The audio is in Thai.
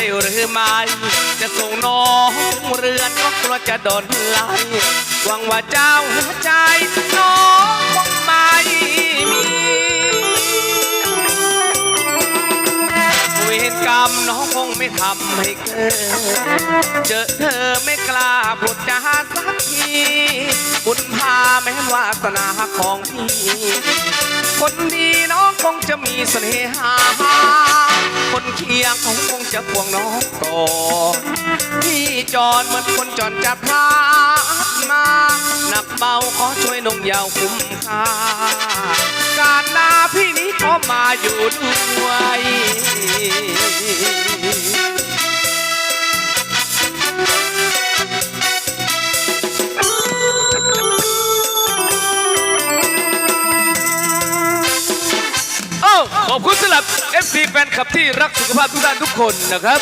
รือไม่ จะส่งน้องถึงเรือนก็กลัวจะโดนไล่หวังว่าเจ้าหัวใจน้องคงไม่มีเวรกรรมน้องคงไม่ทำให้เกิดเจอเธอไม่กล้าพูดจาสักทีบุญพาแม้นวาสนาของพี่คนดีน้องคงจะมีเสน่หาคนเคียงขาคง จะพวงน้องก่อพี่จอนเหมือนคนจอนจะพลาดมา หนักเบาขอช่วยนงยาวคุ้มค่าการลาพี่นี้ขอมาอยู่ด้วย ขอบคุณสำหรับ FC แฟนคลับที่รักสุขภาพทุกท่านทุกคนนะครับ